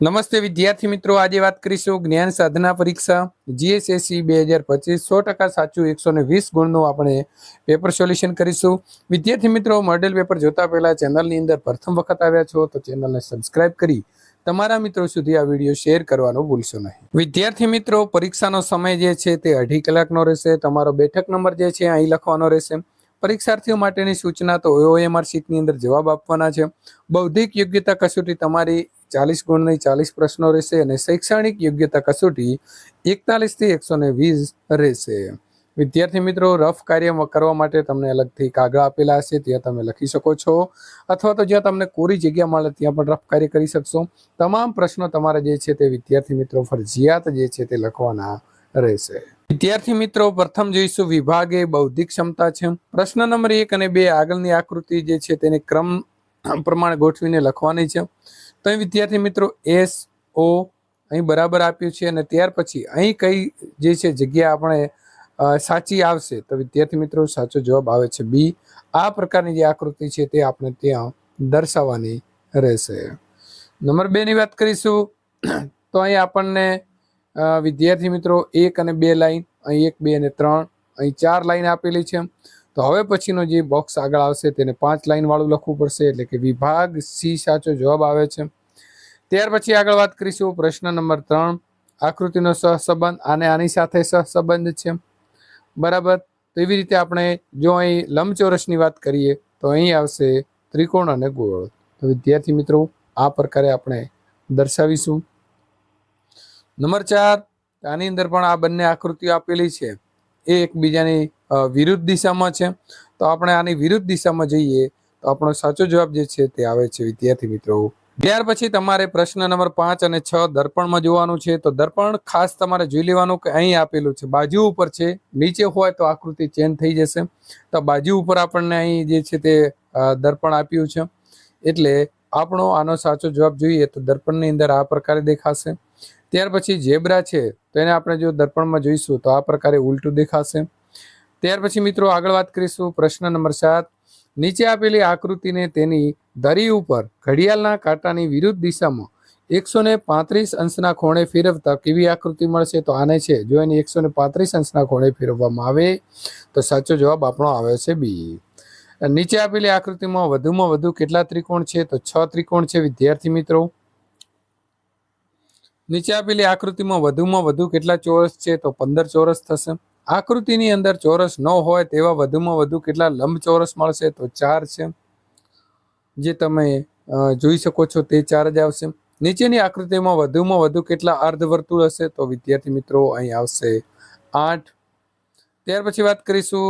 નમસ્તે વિદ્યાર્થી મિત્રો, આજે વાત કરીશું જ્ઞાન સાધના પરીક્ષા જીએસએસસી બે હજાર પચીસ, સો ટકા સાચું, એકસો ને વીસ ગુણનું આપણે પેપર સોલ્યુશન કરીશું. વિદ્યાર્થી મિત્રો, મોડેલ પેપર જોતા પહેલા ચેનલની અંદર પ્રથમ વખત આવ્યા છો તો ચેનલને સબસ્ક્રાઇબ કરી તમારા મિત્રો સુધી આ વીડિયો શેર કરવાનો ભૂલશો નહીં. વિદ્યાર્થી મિત્રો, પરીક્ષાનો સમય જે છે તે અઢી કલાકનો રહેશે. તમારો બેઠક નંબર જે છે અહીં લખવાનો રહેશે. પરીક્ષાર્થીઓ માટેની સૂચના તો ઓએમઆર શીટની અંદર જવાબ આપવાના છે. બૌદ્ધિક યોગ્યતા કસોટી તમારી ચાલીસ ગુણની ચાલીસ પ્રશ્નો રહેશે અને શૈક્ષણિક યોગ્યતા કસોટી એકતાલીસથી એકસો ને વીસ રહેશે. વિદ્યાર્થી મિત્રો, રફ કાર્ય કરવા માટે તમને અલગથી કાગળ આપેલા હશે, ત્યાં તમે લખી શકો છો. અથવા તો જ્યાં તમને કોરી જગ્યા મળે, ત્યાં પણ રફ કાર્ય કરી શકશો. તમામ પ્રશ્નો તમારા જે છે તે વિદ્યાર્થી મિત્રો ફરજિયાત જે છે તે લખવાના રહેશે. વિદ્યાર્થી મિત્રો, પ્રથમ જોઈશું વિભાગે બૌદ્ધિક ક્ષમતા છે. પ્રશ્ન નંબર એક અને બે આગળની આકૃતિ જે છે તેને ક્રમ પ્રમાણે ગોઠવીને લખવાની છે. તો અહીં વિદ્યાર્થી મિત્રો એસ ઓ અહીં બરાબર આપ્યું છે અને ત્યાર પછી અહીં કઈ જે છે જગ્યા આપણે સાચી આવશે તો વિદ્યાર્થી મિત્રો સાચો જવાબ આવે છે બી આ પ્રકારની જે આકૃતિ છે તે આપણે ત્યાં દર્શાવવાની રહેશે. નંબર બે ની વાત કરીશું, તો અહીં આપણને વિદ્યાર્થી મિત્રો એક અને બે લાઈન, અહીં એક, બે અને ત્રણ, અહીં ચાર લાઈન આપેલી છે. તો હવે પછીનો જે બોક્સ આગળ આવશે તેને પાંચ લાઈન વાળું લખવું પડશે, એટલે કે વિભાગ સી સાચો જવાબ આવે છે. ત્યાર પછી આગળ વાત કરીશું પ્રશ્ન નંબર ત્રણ, આકૃતિનો સહસંબંધ આને આની સાથે સહસંબંધ છે. બરાબર? તો એવી રીતે આપણે જો અહીં લંબચોરસની વાત કરીએ, તો અહીં આવશે ત્રિકોણ અને ગોળ. તો વિદ્યાર્થી મિત્રો, આ પ્રકારે આપણે દર્શાવીશું. નંબર ચાર, આની અંદર પણ આ બંને આકૃતિઓ આપેલી છે. એ એકબીજાની વિરુદ્ધ દિશામાં છે. તો આપણે આની વિરુદ્ધ દિશામાં જઈએ તો આપણો સાચો જવાબ જે છે તે આવે છે, વિદ્યાર્થી મિત્રો. ત્યાર પછી તમારે પ્રશ્ન નંબર પાંચ અને છ દર્પણમાં જોવાનું છે. તો દર્પણ ખાસ તમારે જોઈ લેવાનું કે અહીં આપેલું છે. બાજુ ઉપર છે, નીચે હોય તો આકૃતિ ચેન્જ થઈ જશે. તો બાજુ ઉપર આપણને અહીં જે છે તે દર્પણ આપ્યું છે. એટલે આપણો આનો સાચો જવાબ જોઈએ તો દર્પણની અંદર આ પ્રકારે દેખાશે. ત્યાર પછી ઝેબ્રા છે, તો એને આપણે જો દર્પણમાં જોઈશું તો આ પ્રકારે ઉલટું દેખાશે. ત્યાર પછી મિત્રો આગળ વાત કરીશું પ્રશ્ન નંબર સાત. નીચે આપેલી આકૃતિને તેની ધરી ઉપર ઘડિયાળના કાંટાની વિરુદ્ધ દિશામાં એકસો ને પાંત્રીસ અંશના ખૂણે ફેરવતા કેવી આકૃતિ મળશે? તો આને છે, જો એને એકસો ને પાંત્રીસ અંશના ખૂણે ફેરવવામાં આવે, તો સાચો જવાબ આપણો આવે છે બી. નીચે આપેલી આકૃતિમાં વધુમાં વધુ કેટલા ત્રિકોણ છે? તો છ ત્રિકોણ છે વિદ્યાર્થી મિત્રો. નીચે આપેલી આકૃતિમાં વધુમાં વધુ કેટલા ચોરસ છે? તો પંદર ચોરસ થશે. આકૃતિની અંદર ચોરસ ન હોય તેવા વધુમાં વધુ કેટલા લંબચોરસ મળશે તો ચાર છે. જે તમે જોઈ શકો છો તે ચાર જ આવશે. નીચેની આકૃતિમાં વધુમાં વધુ કેટલા અર્ધવર્તુળ હશે તો વિદ્યાર્થી મિત્રો અહીં આવશે આઠ. ત્યાર પછી વાત કરીશું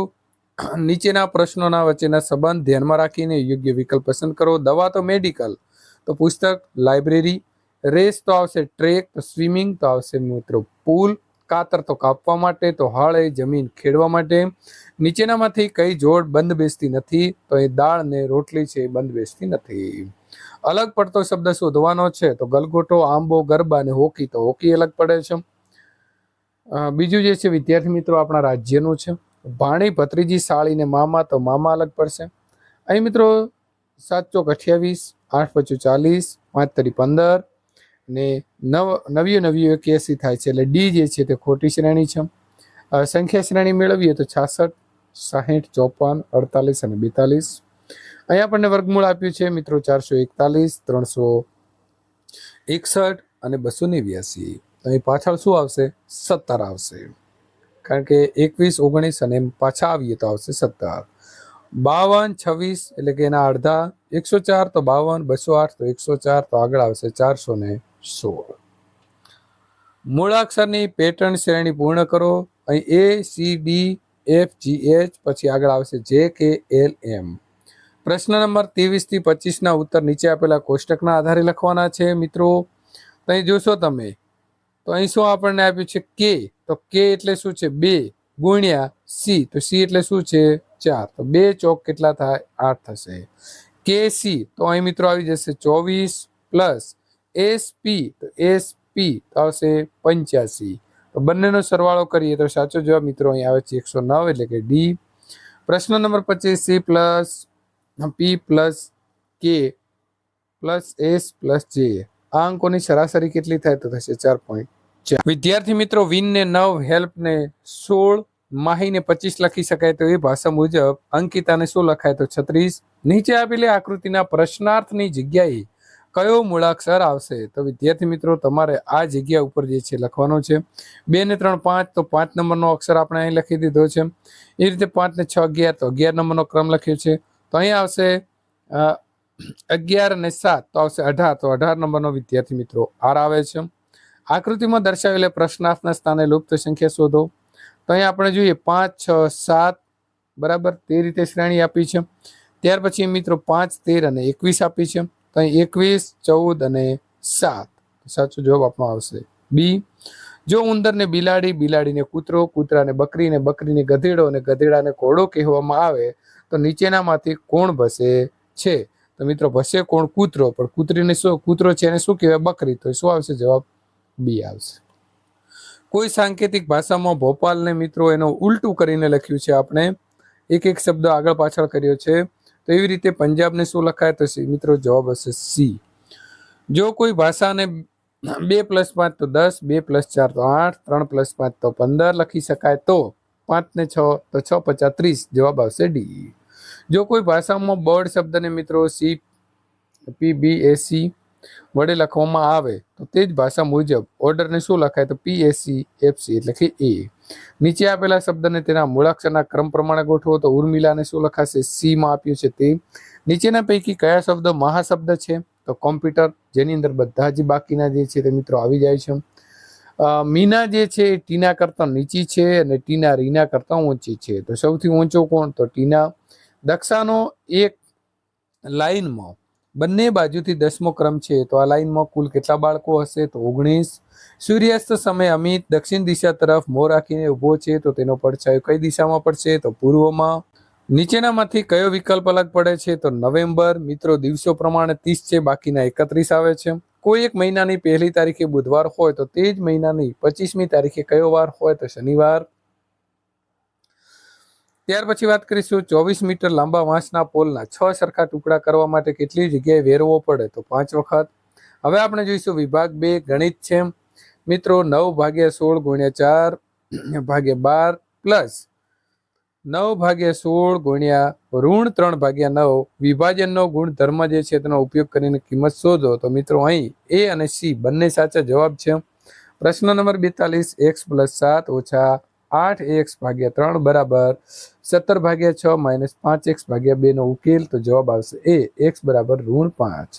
નીચેના પ્રશ્નોના વચ્ચેના સંબંધ ધ્યાનમાં રાખીને યોગ્ય વિકલ્પ પસંદ કરો. દવા તો મેડિકલ, તો પુસ્તક, લાઇબ્રેરી, રેસ તો આવશે, ટ્રેક, તો સ્વિમિંગ તો આવશે મિત્રો, પુલ કાતર તો કાપવા માટે, તો હળ એ જમીન ખેડવા માટે. નીચેનામાંથી કઈ જોડ બંધ બેસતી નથી, તો એ દાળ ને રોટલી છે એ બંધ બેસતી નથી. અલગ પડતો શબ્દ શોધવાનો છે, તો ગલગોટો, આંબો, ગરબા અને હોકી, તો હોકી અલગ પડે છે. બીજું જે છે, વિદ્યાર્થી મિત્રો, આપણા રાજ્યનું છે. ભાણી ભત્રીજી સાળી ને મામા, તો મામા અલગ પડશે. અહીં મિત્રો, સાત ચોક અઠ્યાવીસ, આઠ પચું ચાલીસ, પાંચ તરી પંદર ને નવ નવી નવ્યું એક્યાસી થાય છે. એટલે ડી જે છે તે ખોટી શ્રેણી છે. સંખ્યા શ્રેણી મેળવીએ તો છાસઠ, સાહીઠ, ચોપન, અડતાલીસ અને બેતાલીસ. અહીંયા આપણને વર્ગમૂળ આપ્યું છે મિત્રો ચારસો એકતાલીસ, ત્રણસો એકસઠ અને બસો નેવ્યાસી. અહીં પાછળ શું આવશે? સત્તર આવશે. કારણ કે એકવીસ, ઓગણીસ અને પાછા આવીએ તો આવશે સત્તર. બાવન, છવ્વીસ એટલે કે એના અડધા એકસો ચાર તો બાવન, બસો આઠ તો એકસો ચાર તો આગળ આવશે ચારસો ને સોળ. મૂળાક્ષરની પેટર્ન શ્રેણી પૂર્ણ કરો. અહીં A C D F G H પછી આગળ આવશે જે કે એલ એમ પ્રશ્ન નંબર ત્રેવીસથી પચીસના ઉત્તર નીચે આપેલા કોષ્ટકના આધારે લખવાના છે, મિત્રો. તો અહીં જોશો તમે. તો અહીં શું આપણને આપ્યું છે? કે તો કે એટલે શું છે? બે ગુણ્યા સી તો સી એટલે શું છે? ચાર. તો બે ચોક કેટલા થાય? આઠ થશે. કે સી તો અહીં મિત્રો આવી જશે ચોવીસ પ્લસ એસ પી તો એસપી આવશે પંચ્યાસી. તો બંનેનો સરવાળો કરીએ તો સાચો જવાબ મિત્રો અહીં આવે છે એકસો નવ, એટલે કે ડી. પ્રશ્ન નંબર પચીસ, C plus, P plus, K plus, S plus, J. આ અંકોની સરાસરી કેટલી થાય તો થશે ચાર પોઈન્ટ ચાર. વિદ્યાર્થી મિત્રો, વિનને નવ, હેલ્પને સોળ, માહીને પચીસ લખી શકાય તો એ ભાષા મુજબ અંકિતાને શું લખાય તો છત્રીસ. નીચે આપેલી આકૃતિના પ્રશ્નાર્થની જગ્યાએ કયો મૂળાક્ષર આવશે? તો વિદ્યાર્થી મિત્રો, તમારે આ જગ્યા ઉપર જે છે લખવાનો છે. બે ને ત્રણ પાંચ, તો પાંચ નંબરનો અક્ષર આપણે અહીં લખી દીધો છે. એ રીતે પાંચ ને છ અગિયાર, તો અગિયાર નંબરનો ક્રમ લખ્યો છે. તો અહીં આવશે અગિયાર અને સાત, તો આવશે અઢાર. તો અઢાર નંબરનો વિદ્યાર્થી મિત્રો, આર આવે છે. આકૃતિમાં દર્શાવેલા પ્રશ્નાર્થના સ્થાને લુપ્ત સંખ્યા શોધો. તો અહીં આપણે જોઈએ, પાંચ, છ, સાત, બરાબર, તે રીતે શ્રેણી આપી છે. ત્યાર પછી મિત્રો, પાંચ, તેર અને એકવીસ આપી છે. તો એકવીસ, ચૌદ અને સાત. સાચો જવાબ આપવામાં આવશે બી. જો ઉંદરને બિલાડી, બિલાડીને કૂતરો, કૂતરાને બકરીને બકરીને ગધેડો અને ગધેડાને ઘોડો કહેવામાં આવે, તો નીચેનામાંથી કોણ ભસે છે? તો મિત્રો ભસે કોણ? કૂતરો. પણ કૂતરીને શું, કૂતરો છે એને શું કહેવાય? બકરી. તો શું આવશે જવાબ? બી આવશે. કોઈ સાંકેતિક ભાષામાં ભોપાલને મિત્રો એનો ઉલટું કરીને લખ્યું છે આપણે. એક એક શબ્દ આગળ પાછળ કર્યો છે. તો એવી રીતે પંજાબને શું લખાય તો સી? મિત્રો જવાબ હશે સી. જો કોઈ ભાષાને બે પ્લસ પાંચ તો દસ, બે પ્લસ ચાર તો આઠ, ત્રણ પ્લસ પાંચ તો પંદર લખી શકાય તો પાંચ ને છ તો છ પચાસ ત્રીસ. જવાબ આવશે ડી. જો કોઈ ભાષામાં બર્ડ શબ્દને મિત્રો સી, પી, બી, એ, સી વડે લખવામાં આવે તો તે જ ભાષા મુજબ ઓર્ડરને શું લખાય તો P S C, F, C એટલે કે એ. નીચે આપેલા શબ્દને તેના મૂળાક્ષરના ક્રમ પ્રમાણે ગોઠવો તો ઉર્મિલાને શું લખાશે? સી માં આપ્યું છે તે. નીચેના પૈકી કયા શબ્દ મહાશબ્દ છે? તો કોમ્પ્યુટર, જેની અંદર બધા જ બાકીના જે છે તે મિત્રો આવી જાય છે. મીના જે છે એ ટીના કરતાં નીચી છે અને ટીના રીના કરતાં ઊંચી છે. તો સૌથી ઊંચો કોણ? તો ટીના. દક્ષાનો એક લાઈનમાં બંને બાજુથી દસમો ક્રમ છે. તો આ લાઈનમાં કુલ કેટલા બાળકો હશે? તો ઓગણીસ. સૂર્યાસ્ત સમયે અમિત દક્ષિણ દિશા તરફ મોં રાખીને ઊભો છે, તો તેનો પડછાયો કઈ દિશામાં પડશે? તો પૂર્વમાં. નીચેનામાંથી કયો વિકલ્પ અલગ પડે છે? તો નવેમ્બર. મિત્રો, દિવસો પ્રમાણે ત્રીસ છે, બાકીના એકત્રીસ આવે છે. કોઈ એક મહિનાની પહેલી તારીખે બુધવાર હોય, તો તે જ મહિનાની પચીસમી તારીખે કયો વાર હોય? તો શનિવાર. ત્યાર પછી વાત કરીશું ચોવીસ મીટર લાંબા વાંસના પોલના. છ સરખા ટુકડા કરવા માટે કેટલી જગ્યાએ વેરવો પડે તો પાંચ વખત. હવે આપણે જોઈશું વિભાગ બે, ગણિત છે મિત્રો, નવ ભાગ્યા સોળ ગુણ્યા ચાર ભાગ્યા બાર પ્લસ નવ ભાગ્યા સોળ ગુણ્યા ઋણ ત્રણ ભાગ્યા નવ. વિભાજનનો ગુણધર્મ જે છે તેનો ઉપયોગ કરીને કિંમત શોધો. તો મિત્રો, અહીં એ અને સી બંને સાચા જવાબ છે. પ્રશ્ન નંબર બેતાલીસ, એક્સ પ્લસ સાત ઓછા આઠ એક્સ ભાગ્યા ત્રણ બરાબર સત્તર ભાગ્યા છ માઇનસ પાંચ એક્સ ભાગ્યા બે નો ઉકેલ, તો જવાબ આવશે એ, એક્સ બરાબર ઋણ પાંચ.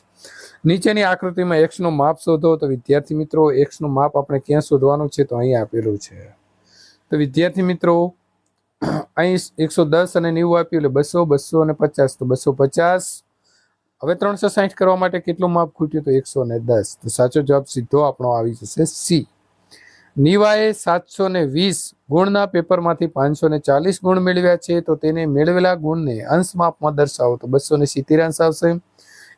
નીચેની આકૃતિમાં એક્સનું માપ શોધો, તો વિદ્યાર્થી મિત્રો, એક્સનું માપ આપણે ક્યાં શોધવાનું છે, તો અહીં આપેલું છે. તો વિદ્યાર્થી મિત્રો, અહીં એકસો દસ અને નેવું આપ્યું, એટલે બસો બસો અને પચાસ, તો બસો પચાસ. હવે ત્રણસો સાહીઠ કરવા માટે કેટલું માપ ખૂટ્યું, તો એકસો ને દસ. તો સાચો જવાબ સીધો આપણો આવી જશે સી. નીવાએ સાતસો ને વીસ ગુણના પેપરમાંથી પાંચસો ને ચાલીસ ગુણ મેળવ્યા છે. તો તેને મેળવેલા ગુણને અંશ માપમાં દર્શાવો. તો બસો ને સિત્તેર અંશ આવશે.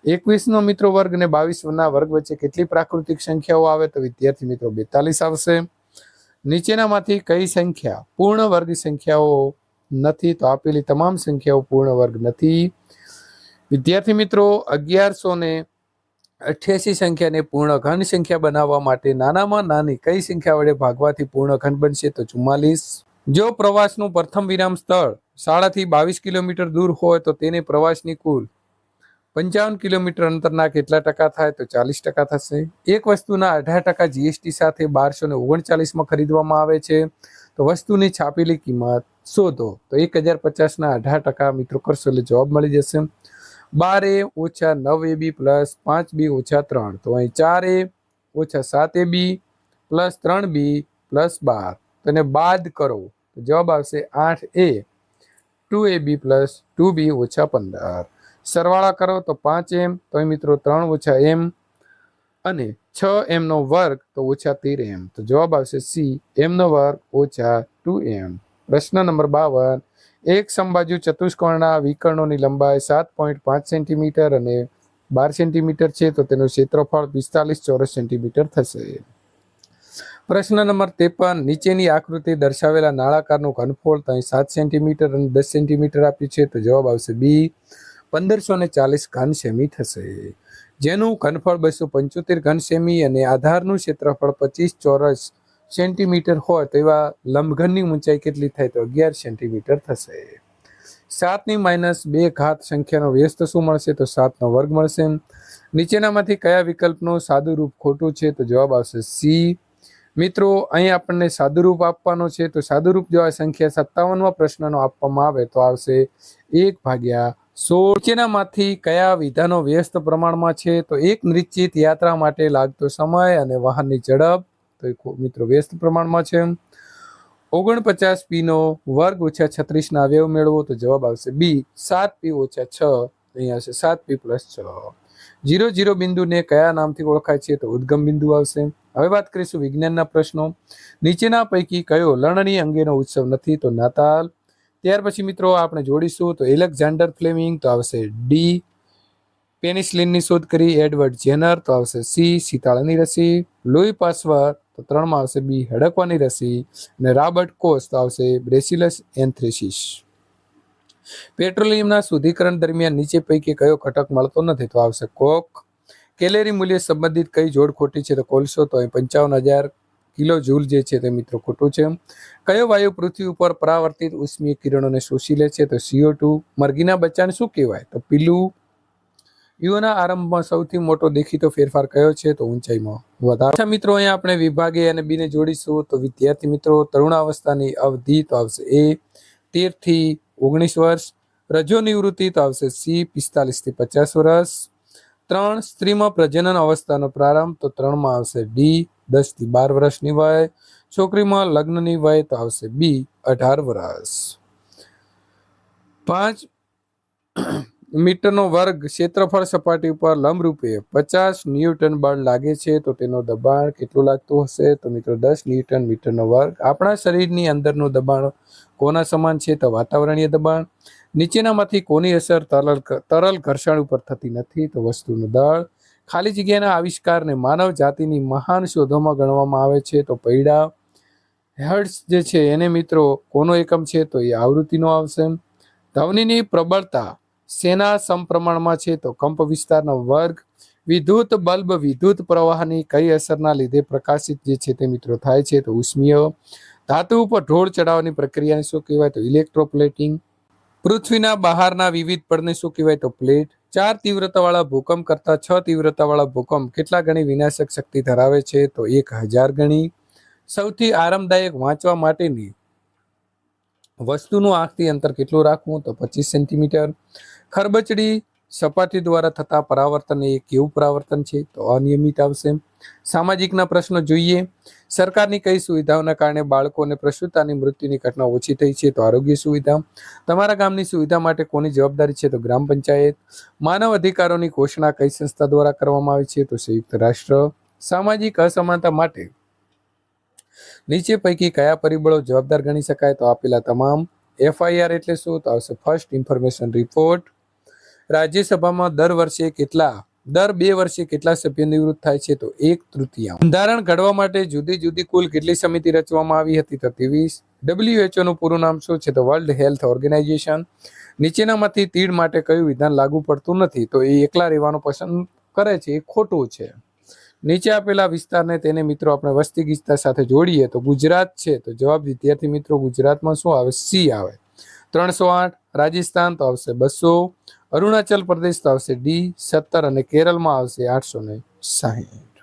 એકવીસનો મિત્રો વર્ગ અને બાવીસના વર્ગ વચ્ચે કેટલી પ્રાકૃતિક સંખ્યાઓ આવે? તો વિદ્યાર્થી મિત્રો બેતાલીસ આવશે. નીચેનામાંથી કઈ સંખ્યા? પૂર્ણ વર્ગ સંખ્યાઓ નથી. તો આપેલી તમામ સંખ્યાઓ પૂર્ણ વર્ગ નથી. વિદ્યાર્થી મિત્રો, અગિયારસો ને અઠ્યાસી સંખ્યાને પૂર્ણ ઘન સંખ્યા બનાવવા માટે નાનામાં નાની કઈ સંખ્યા વડે ભાગવાથી પૂર્ણ ઘન બનશે તો ચુમ્માલીસ. જો પ્રવાસનું પ્રથમ વિરામ સ્થળ શાળાથી બાવીસ કિલોમીટર દૂર હોય તો તેને પ્રવાસની કુલ પંચાવન કિલોમીટર અંતરના કેટલા ટકા થાય તો ચાલીસ ટકા થશે. એક વસ્તુના અઢાર ટકા જીએસટી સાથે બારસો ને ઓગણચાલીસમાં ખરીદવામાં આવે છે. તો વસ્તુની છાપેલી કિંમત શોધો. તો એક હજાર પચાસના અઢાર ટકા મિત્રો કરશો એટલે જવાબ મળી જશે. બાર એ ઓછા નવ એ બી પ્લસ પાંચ બી ઓછા ત્રણ. તો અહીં ચાર એ ઓછા સાત એ બી પ્લસ ત્રણ બી પ્લસ બાર. તો એને બાદ કરો. તો જવાબ આવશે આઠ A. Two A B plus two B ઓછા પંદર. સરવાળા કરો તો પાંચ એમ. તો મિત્રો ત્રણ ઓછા એમ અને છ એમનો વર્ગ તો ઓછા તેર એમ. તો જવાબ આવશે સી. એમનો વર્ગ ઓછા ટુ એમ. પ્રશ્ન નંબર બાવન. એક સમબાજુ ચતુષ્કોણના વિકર્ણોની લંબાઈ સાત પોઈન્ટ પાંચ સેન્ટીમીટર અને બાર સેન્ટીમીટર છે, તો તેનું ક્ષેત્રફળ પિસ્તાલીસ ચોરસ સેન્ટીમીટર થશે. પ્રશ્ન નંબર ત્રેપન, નીચેની આકૃતિ દર્શાવેલા નાળાકારનું ઘનફળ ત્યાં સાત સેન્ટીમીટર અને દસ સેન્ટીમીટર આપ્યું છે, તો જવાબ આવશે બી, પંદરસો ને ચાલીસ ઘન સેમી થશે. જેનું ઘનફળ બસો પંચોતેર ઘન સેમી અને આધારનું ક્ષેત્રફળ પચીસ ચોરસ સેન્ટીમીટર હોય તો એવા લંબઘનની ઊંચાઈ કેટલી થાય તો અગિયાર સેન્ટીમીટર થશે. સાતની માઇનસ બે ઘાત સંખ્યાનો વ્યસ્ત શું મળશે તો સાતનો વર્ગ મળશે. નીચેનામાંથી કયા વિકલ્પનું સાદુરૂપ ખોટું છે તો જવાબ આવશે સી. મિત્રો, અહીં આપણને સાદુરૂપ આપવાનો છે તો સાદુરૂપ જો આ સંખ્યા સત્તાવનમાં પ્રશ્નનો આપવામાં આવે તો આવશે એક ભાગ્યા સોળ. નીચેનામાંથી કયા વિધાનો વ્યસ્ત પ્રમાણમાં છે તો એક નિશ્ચિત યાત્રા માટે લાગતો સમય અને વાહનની ઝડપ. મિત્રો, વ્યસ્ત પ્રમાણમાં છે. ઓગણપચાસ પીનો વર્ગ ઓછા છત્રીસના અવયવ મેળવો તો જવાબ આવશે બી, સાત પી ઓછા છ અહીંયા આવશે સાત પી પ્લસ છ. જીરો જીરો બિંદુને કયા નામથી ઓળખાય છે તો ઉદ્ગમ બિંદુ આવશે. હવે વાત કરીશું વિજ્ઞાનના પ્રશ્નો. નીચેના પૈકી કયો લણણી અંગેનો ઉત્સવ નથી તો નાતાલ. ત્યાર પછી મિત્રો આપણે જોડીશું તો એલેક્ઝાન્ડર ફ્લેમિંગ તો આવશે ડી, પેનિસલિનની શોધ કરી એડવર્ડ જેનર તો આવશે સી સીતાળાની રસી. લોહી પાસવર તો ત્રણમાં આવશે બી હડકવાની રસી અને રાબર્ટ કોસ તો આવશે બ્રેસિલસ એન્થ્રેસિસ. પેટ્રોલિયમના શુદ્ધિકરણ દરમિયાન નીચે પૈકી કયો ઘટક મળતો નથી? તો આવશે કોક. કેલેરી મૂલ્ય સંબંધિત કઈ જોડ ખોટી છે? તો કોલસો તો અહીં પંચાવન હજાર કિલો જૂલ જે છે તે મિત્રો ખોટું છે. કયો વાયુ પૃથ્વી ઉપર પરાવર્તિત ઉષ્મીય કિરણોને શોષી લે છે? તો સીઓ ટુ. મરઘીના બચ્ચાને શું કહેવાય? તો પીલું. યુઓના આરંભમાં સૌથી મોટો દેખીતો ફેરફાર કયો છે? તો ઊંચાઈમાં વધારો. મિત્રો, અહીંયા આપણે વિભાગે અને બીને જોડીશું. તો વિદ્યાર્થી મિત્રો, તરુણાવસ્થાની અવધિ તો આવશે એ તેરથી ઓગણીસ વર્ષ. રજો નિવૃત્તિ તો આવશે સી પિસ્તાલીસથી પચાસ વર્ષ. ત્રણ સ્ત્રીમાં પ્રજનન અવસ્થાનો પ્રારંભ તો ત્રણમાં આવશે ડી દસથી બાર વર્ષની વય છોકરીમાં લગ્નની વય તો આવશે બી અઢાર વર્ષ. પાંચ મીટરનો વર્ગ ક્ષેત્રફળ સપાટી ઉપર લંબરૂપે પચાસ ન્યૂટન બળ લાગે છે, તો તેનો દબાણ કેટલું લાગતું હશે? તો મિત્રો, દસ ન્યૂટન મીટરનો વર્ગ. આપણા શરીરની અંદરનું દબાણ કોના સમાન છે? તો વાતાવરણીય દબાણ. નીચેનામાંથી કોની અસર તરલ તરલ ઘર્ષણ ઉપર થતી નથી, તો વસ્તુનું દળ. ખાલી જગ્યાના આવિષ્કારને માનવ જાતિની મહાન શોધોમાં ગણવામાં આવે છે, તો પૈડા. હર્ટ્સ જે છે, એને મિત્રો, કોનો એકમ છે? તો એ આવૃત્તિનો આવશે. ધવનીની પ્રબળતા શેના સમપ્રમાણમાં છે તો કંપ વિસ્તારનો વર્ગ, વિદ્યુત બલ્બ, વિદ્યુત પ્રવાહની કઈ અસરના લીધે પ્રકાશિત જે છે તે મિત્રો થાય છે તો ઉષ્મીય ધાતુ ઉપર ઢોળ ચડાવવાની પ્રક્રિયાને શું કહેવાય તો ઇલેક્ટ્રોપ્લેટિંગ, પૃથ્વીના બહારના વિવિધ પડને શું કહેવાય તો પ્લેટ, ચાર તીવ્રતાવાળા ભૂકંપ કરતાં છ તીવ્રતાવાળા ભૂકંપ કેટલા ગણી વિનાશક શક્તિ ધરાવે છે તો એક હજાર ગણી. સૌથી આરામદાયક વાંચવા માટેની વસ્તુનું આંખથી અંતર કેટલું રાખવું તો પચીસ સેન્ટીમીટર ખરબચડી સપાટી દ્વારા થતા પરાવર્તન એ કેવું પરાવર્તન છે, તો અનિયમિત આવશે. સામાજિકના પ્રશ્નો જોઈએ. સરકારની કઈ સુવિધાઓના કારણે બાળકોને પ્રસૂતાની મૃત્યુની ઘટના ઓછી થઈ છે, તો આરોગ્ય સુવિધા. તમારા ગામની સુવિધા માટે કોની જવાબદારી છે, તો ગ્રામ પંચાયત. માનવ અધિકારોની ઘોષણા કઈ સંસ્થા દ્વારા કરવામાં આવી છે, તો સંયુક્ત રાષ્ટ્ર. સામાજિક અસમાનતા માટે નીચે પૈકી કયા પરિબળો જવાબદાર ગણી શકાય, તો આપેલા તમામ એફઆઈઆર એટલે શું, તો આવશે ફર્સ્ટ ઇન્ફોર્મેશન રિપોર્ટ રાજ્યસભામાં દર વર્ષે કેટલા, દર બે વર્ષે કેટલા સભ્યો નિવૃત્ત થાય છે તો એક તૃતીયાંશ બંધારણ ઘડવા માટે જુદી જુદી કુલ કેટલી સમિતિ રચવામાં આવી હતી તો ત્રેવીસ. ડબ્લ્યુએચઓ નું પૂરું નામ શું છે તો વર્લ્ડ હેલ્થ ઓર્ગેનાઇઝેશન. નીચેનામાંથી તીડ માટે કયું વિધાન લાગુ પડતું નથી તો એ એકલા રહેવાનું પસંદ કરે છે, એ ખોટું છે. નીચે આપેલા વિસ્તારને તેને મિત્રો આપણે વસ્તી ગીચતા સાથે જોડીએ તો ગુજરાત છે તો જવાબ વિદ્યાર્થી મિત્રો ગુજરાતમાં શું આવે? સી આવે. ત્રણસો આઠ રાજસ્થાન તો આવશે બસો, અરુણાચલ પ્રદેશ તો આવશે ડી સત્તર અને કેરળમાં આવશે આઠસો ને સાહીઠ.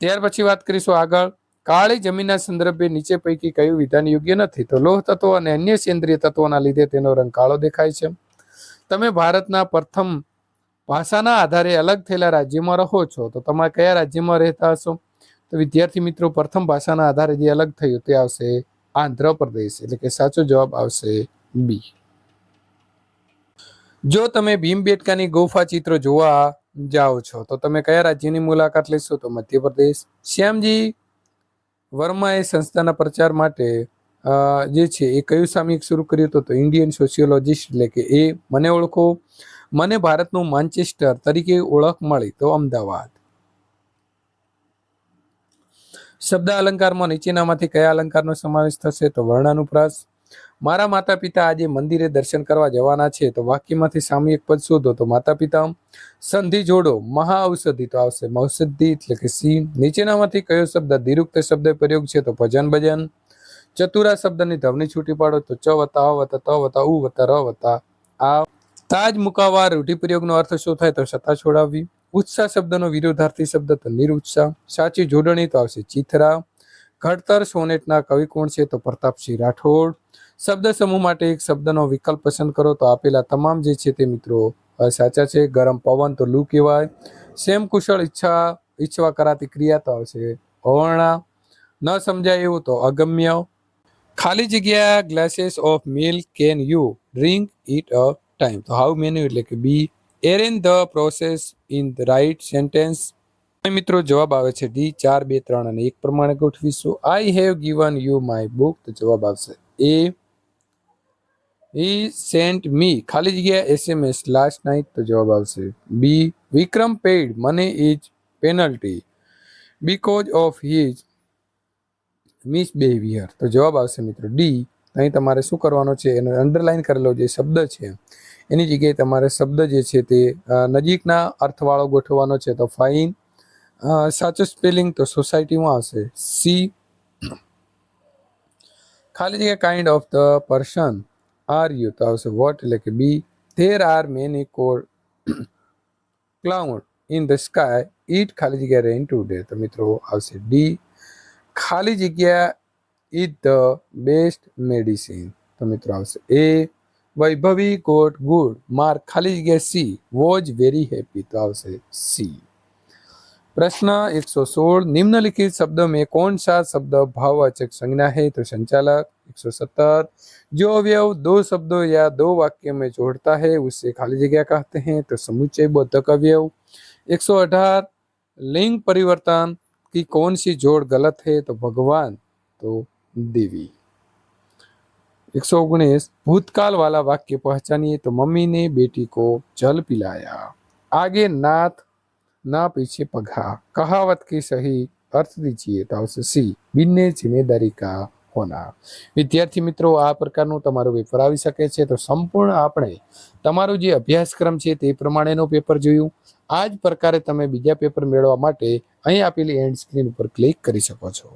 ત્યાર પછી વાત કરીશું આગળ. કાળી જમીનના સંદર્ભે નીચે પૈકી કયું વિધાન યોગ્ય નથી? તો લોહ તત્વો અને અન્ય સેન્દ્રિય તત્વોના લીધે તેનો રંગ કાળો દેખાય છે. તમે ભારતના પ્રથમ ભાષાના આધારે અલગ થયેલા રાજ્યમાં રહો છો, તો તમે કયા રાજ્યમાં રહેતા હશો? તો વિદ્યાર્થી મિત્રો, પ્રથમ ભાષાના આધારે જે અલગ થયું તે આવશે આંધ્રપ્રદેશ એટલે કે સાચો જવાબ આવશે બી. જો તમે ભીમબેટકાની ગુફા ચિત્ર જોવા જાઓ છો, તો તમે કયા રાજ્યની મુલાકાત લેશો? તો મધ્યપ્રદેશ. શ્યામજી વર્માએ સંસ્થાના પ્રચાર માટે જે છે એ કયું સામયિક શરૂ કર્યું હતું? તો ઇન્ડિયન સોશિયોલોજિસ્ટ, એટલે કે એ મને ઓળખો. મને ભારતનું માન્ચેસ્ટર તરીકે ઓળખ મળી, તો અમદાવાદ. શબ્દ અલંકારમાં નીચેનામાંથી કયા અલંકારનો સમાવેશ થશે? તો વર્ણાનુપ્રાસ. મારા માતા પિતા આજે મંદિરે દર્શન કરવા જવાના છે, તો વાક્યમાંથી સામયિક પદ શોધો, તો માતા પિતા સંધિ જોડો મહા ઔષધિ તો આવશે મૌષધિ એટલે કે સિંહ. નીચેનામાંથી કયો શબ્દ દિરુક્ત શબ્દ પ્રયોગ છે, તો ભજન ભજન. ચતુરા શબ્દની ધવની છૂટી પાડો, તો ચ વતા અ વતા ત વતા ઉ વત્તા, ર વતા આ. તાજ મુકાવા રૂઢિપ્રયોગનો અર્થ શું થાય, તો સત્તા છોડાવવી. ઉત્સાહ શબ્દનો વિરોધાર્થી શબ્દ, તો નિરુત્સાહ. સાચી જોડણી તો આવશે ચિથરા ઘડતર, સોનેટના કવિ કોણ છે તો પ્રતાપસિંહ રાઠોડ. શબ્દ સમૂહ માટે એક શબ્દનો વિકલ્પ પસંદ કરો તો આપેલા તમામ જે છે તે મિત્રો સાચા છે. ગરમ પવન તો લૂ કહેવાય. સેમ કુશળ ઈચ્છા, ઈચ્છવા કરાતી ક્રિયા તો આવશે અવર્ણા. ન સમજાય એવું તો અગમ્ય. ખાલી જગ્યા, glasses of milk can you drink it a time. તો હાઉ મેન્યુ એટલે કે B arrange the process in the right sentence. મિત્રો જવાબ આવે છે ડી, ચાર, બે, ત્રણ અને એક પ્રમાણે ગોઠવીશું. I have given you my book તો જવાબ આવશે એ ઈ સેન્ટ મી ખાલી જગ્યા એસએમએસ લાસ્ટ નાઇટ તો જવાબ આવશે B Vikram paid money is penalty because of his misbehaviour તો જવાબ આવશે મિત્રો ડી અહીં તમારે શું કરવાનો છે? એનો અંડરલાઇન કરેલો જે શબ્દ છે, એની જગ્યાએ તમારે શબ્દ જે છે તે નજીકના અર્થવાળો ગોઠવવાનો છે. તો ફાઇન સાચું સ્પેલિંગ તો સોસાયટીમાં આવશે સી ખાલી જગ્યા kind of the person are you તો આવશે વોટ એટલે કે B there are many code cloud in the sky it ખાલી જગ્યા રેન ટુડે તો મિત્રો આવશે ડી ખાલી જગ્યા ઇઝ ધ બેસ્ટ મેડિસિન તો મિત્રો આવશે એ વૈભવી કોટ ગુડ માર્ક ખાલી જગ્યા સી વોઝ વેરી હેપી તો આવશે સી प्रश्न 116 निम्नलिखित शब्द में कौन सा शब्द भाववाचक संज्ञा है तो संचालक 117 जो अवयव दो शब्दों या दो वाक्य में जोड़ता है उसे खाली जगह कहते हैं तो समुच्चय बोधक अवयव 118 लिंग परिवर्तन की कौन सी जोड़ गलत है तो भगवान तो देवी 119 भूतकाल वाला वाक्य पहचानिए तो मम्मी ने बेटी को जल पिलाया आगे नाथ ना पीछे पघा कहावत की सही अर्थ दीजिए तो આવશે સી બિનને જિમ્મેદારી કા હોના વિદ્યાર્થી મિત્રો આ પ્રકારનું તમારું પેપર આવી શકે છે તો સંપૂર્ણ આપણે તમારું જે અભ્યાસક્રમ છે તે પ્રમાણેનું પેપર જોયું આ જ પ્રકારે તમે બીજા પેપર મેળવવા માટે અહીં આપેલી એન્ડ સ્ક્રીન ઉપર ક્લિક કરી શકો છો